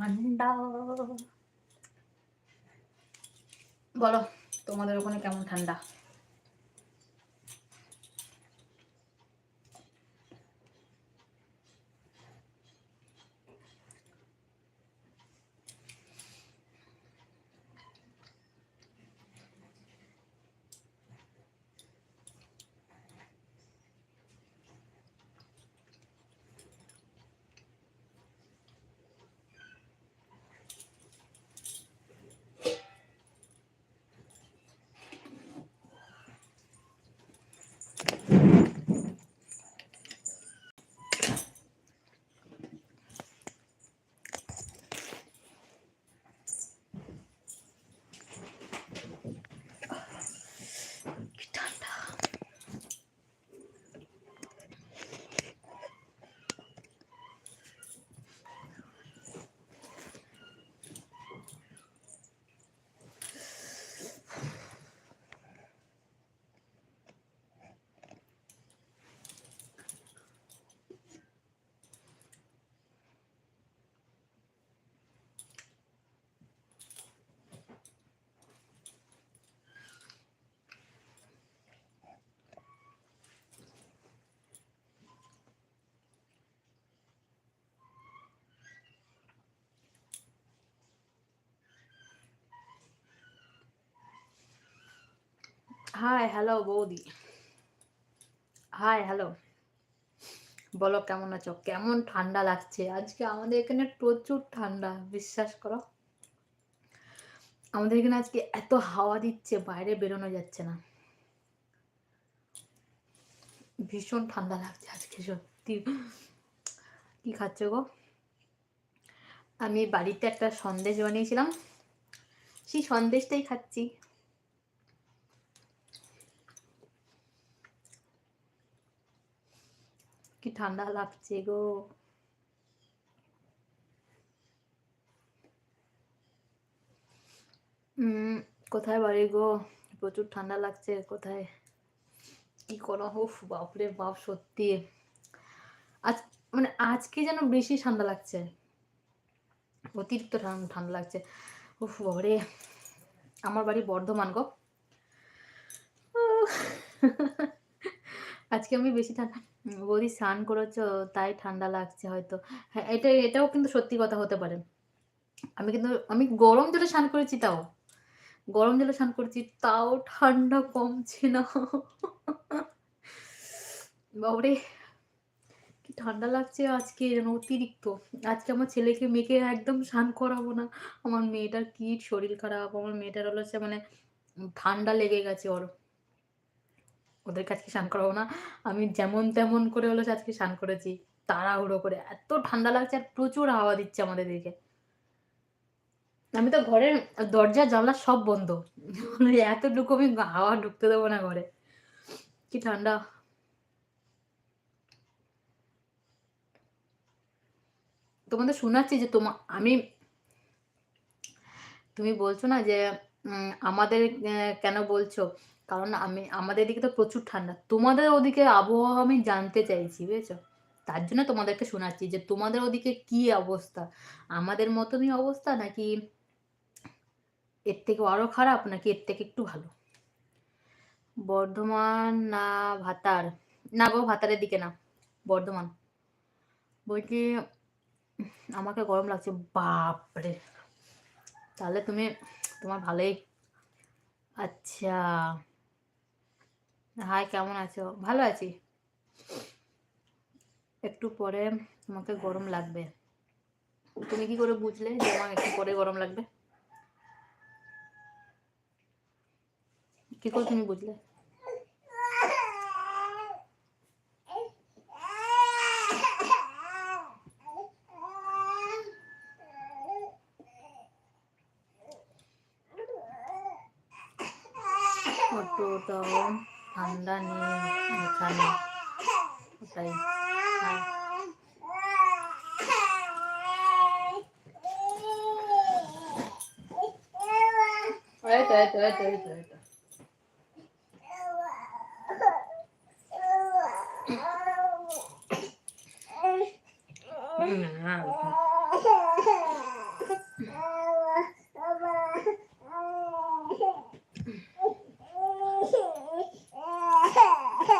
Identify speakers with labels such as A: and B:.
A: ঠান্ডা। বলো তোমাদের ওখানে কেমন ঠান্ডা? হাই হ্যালো বৌদি হাই হ্যালো বলো, কেমন আছো? কেমন ঠান্ডা লাগছে? আজকে আমাদের এখানে প্রচুর ঠান্ডা, বিশ্বাস করো। আমাদের এখানে আজকে এত হাওয়া দিচ্ছে, বাইরে বেরোনো যাচ্ছে না। ভীষণ ঠান্ডা লাগছে আজকে, সত্যি। কি খাচ্ছ গো? আমি বাড়িতে একটা সন্দেশ বানিয়েছিলাম। সেই সন্দেশটাই খাচ্ছি। কি ঠান্ডা লাগছে গো। কোথায় বাড়ি গো? প্রচুর ঠান্ডা লাগছে, কোথায়? কি করো? উফ, বাপরে বাপ, সত্যি। আজ মানে আজকে যেন বেশি ঠান্ডা লাগছে। অতিরিক্ত ঠান্ডা লাগছে। উফ বাবারে আমার বাড়ি বর্ধমান গো। আজকে আমি বেশি ঠান্ডা বৌদি স্নান করেছ, তাই ঠান্ডা লাগছে হয়তো। হ্যাঁ এটা, এটাও কিন্তু সত্যি কথা হতে পারে। আমি কিন্তু, আমি গরম জলে স্নান করেছি তাও। গরম জলে স্নান করেছি, তাও ঠান্ডা কমছে না। বাবরে, কি ঠান্ডা লাগছে আজকে যেন অতিরিক্ত। আজকে আমার ছেলেকে, মেয়েকে একদম স্নান করাবো না। আমার মেয়েটার কি শরীর খারাপ, আমার মেয়েটার হলো সে মানে ঠান্ডা লেগে গেছে ওর। ওদের কাছে স্নান করাবো না। আমি যেমন তেমন করে হলো আজকে স্নান করেছি। তাড়াহুড়ো করে। এত ঠান্ডা লাগছে আর প্রচুর হাওয়া দিচ্ছে আমাদের দিকে। আমি তো ঘরের দরজা, জানলা সব বন্ধ। মানে এতটুকু আমি হাওয়া ঢুকতে দেবো না ঘরে। কি ঠান্ডা। তোমাদের শোনাচ্ছি যে তোমা, আমি, তুমি বলছো না যে আমাদের কেন বলছো? কারণ আমি, আমাদের দিকে তো প্রচুর ঠান্ডা। তোমাদের ওদিকে আবহাওয়া আমি জানতে চাইছি, বুঝেছ? তার জন্য তোমাদেরকে শোনাচ্ছি যে তোমাদের ওদিকে কি অবস্থা? আমাদের মতনই অবস্থা নাকি এর থেকে আরও খারাপ নাকি এর থেকে একটু ভালো? বর্ধমান না ভাতার? না গো, ভাতারের দিকে না, বর্ধমান। বলছি আমাকে গরম লাগছে, বাপরে। তাহলে তুমি, তোমার ভালোই। আচ্ছা। হাই, কেমন আছো? ভালো আছি। একটু পরে তোমাকে গরম লাগবে। তুমি কি করে বুঝলে যে আমার একটু পরে গরম লাগবে? কি করে তুমি বুঝলে? অতটাও ঠান্ডা নেই এখানে ওটাই। হ্যাঁ এই তো এই তো এই তো এই তো এই তো না